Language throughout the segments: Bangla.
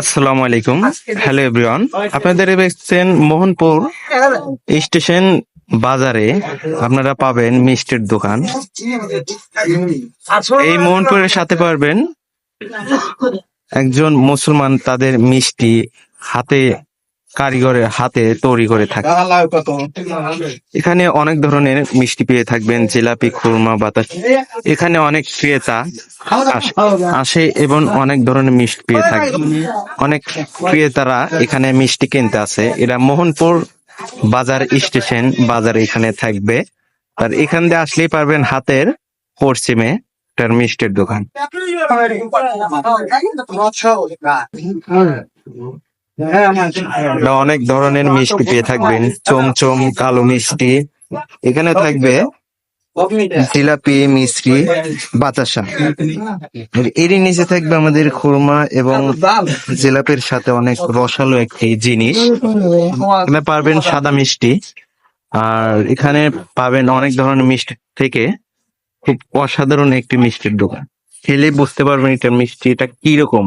আসসালামু আলাইকুম। হ্যালো এভরিওয়ান আপনাদের দেখছেন মোহনপুর স্টেশন বাজারে। আপনারা পাবেন মিষ্টির দোকান। এই মোহনপুরের সাথে পারবেন একজন মুসলমান তাদের মিষ্টি হাতে কারিগরের হাতে তৈরি করে থাকে। এখানে অনেক ধরনের মিষ্টি পেয়ে থাকবেন, জিলাপি, খুরমা, বাতাস। এখানে অনেক ক্রেতা আসে- এবং অনেক ধরনের মিষ্টি পেয়ে থাকে। অনেক ক্রেতারা এখানে মিষ্টি কিনতে আসে। এরা মোহনপুর বাজার স্টেশন বাজার এখানে থাকবে। আর এখান দিয়ে আসলেই পারবেন হাতের পশ্চিমে মিষ্টির দোকান। আপনারা অনেক ধরনের মিষ্টি পেয়ে থাকবেন। চমচম, কালো মিষ্টি। এখানে থাকবে জিলাপি, মিষ্টি, বাতাসা। এরই নিচে থাকবে আমাদের খুরমা এবং জিলাপির সাথে অনেক রসালো একটি জিনিস। এখানে পারবেন সাদা মিষ্টি। আর এখানে পাবেন অনেক ধরনের মিষ্টি থেকে খুব অসাধারণ একটি মিষ্টির দোকান। খেলে বুঝতে পারবেন এটা মিষ্টি, এটা কি রকম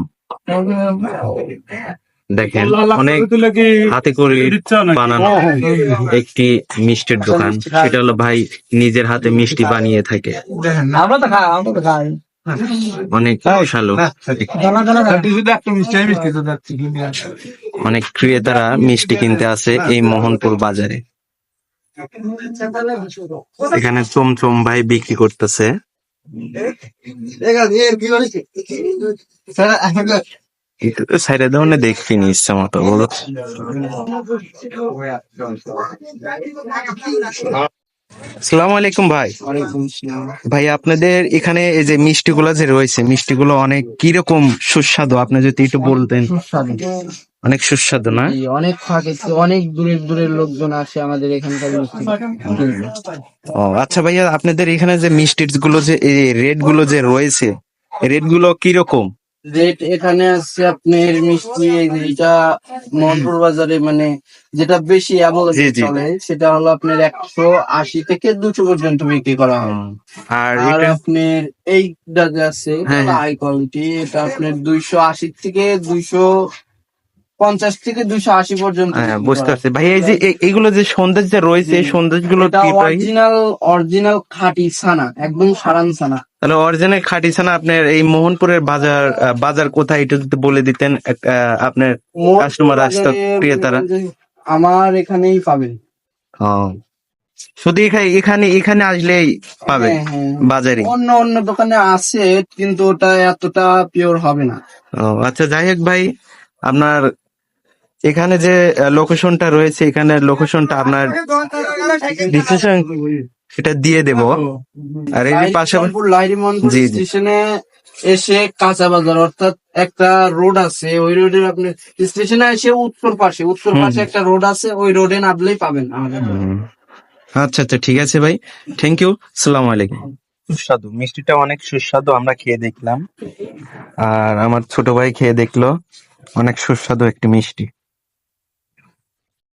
দেখেন অনেক হাতে করে বানানো একটি মিষ্টির দোকান। সেটা হলো ভাই নিজের হাতে মিষ্টি বানিয়ে থাকে। আমরা তো খাই আমরা তো খাই। অনেক বিশালো অনেক ক্রেতারা মিষ্টি কিনতে আসে এই মোহনপুর বাজারে। এখানে চমচম ভাই বিক্রি করতেছে। সাইডে দেওয়ানে দেখি নি ইচ্ছা মতো বলো। সালাম আলাইকুম ভাই। ভাই আপনাদের এখানে এই যে মিষ্টি মিষ্টিগুলো যে রয়েছে মিষ্টিগুলো অনেক কীরকম সুস্বাদু? আপনি যদি একটু বলতেন। অনেক সুস্বাদু না? অনেক অনেক দূরের দূরের লোকজন আসে আমাদের এখানকার মিষ্টি। ও আচ্ছা ভাইয়া আপনাদের এখানে যে মিষ্টি গুলো যে রেটগুলো যে রয়েছে রেটগুলো কীরকম? রেট এখানে আছে আপনার মিষ্টি এই যে মনপুর বাজারে মানে যেটা বেশি জি। চলে সেটা হলো আপনার একশো আশি থেকে দুশো পর্যন্ত বিক্রি করা হয়। আর আপনার এইটা যে আছে হ্যাঁ, হ্যাঁ। হাই কোয়ালিটি এটা আপনার দুইশো আশি থেকে দুইশো পঞ্চাশ থেকে দুইশো আশি পর্যন্ত হ্যাঁ বুঝতে পারছি। ভাই এই যে এইগুলো যে সন্দেশ যে রয়েছে এই সন্দেশগুলো অরিজিনাল অরিজিনাল খাঁটি ছানা একদম সারান ছানা। তাহলে অরিজিনাল খাঁটি ছানা আপনার এই মোহনপুরের বাজার বাজার কোথায় এটা যদি বলে দিতেন আপনার কাস্টমার আসতো ক্রেতারা আমার এখানেই পাবেন শুধু এখানে এখানে এখানে আসলেই পাবে হ্যাঁ, হ্যাঁ। বাজারে অন্য অন্য দোকানে আছে কিন্তু ওটা এতটা পিওর হবে না ও আচ্ছা যাই হোক ভাই আপনার এখানে যে লোকেশনটা রয়েছে এখানে লোকেশনটা আপনার ডিসক্রিপশন সেটা দিয়ে দেব। আর এর পাশাপাশি মনপুর জি, জি। স্টেশনে এসে কাঁচা বাজার অর্থাৎ একটা রোড আছে ওই রোডের আপনি স্টেশনে এসে উত্তর পাশে উত্তর পাশে একটা রোড আছে ওই রোডে নামলেই পাবেন আমাদের হুম। আচ্ছা আচ্ছা ঠিক আছে ভাই। থ্যাংক ইউ সালাম আলাইকুম। সুস্বাদু। মিষ্টিটা অনেক সুস্বাদু আমরা খেয়ে দেখলাম। আর আমার ছোট ভাই খেয়ে দেখল। অনেক সুস্বাদু একটি মিষ্টি।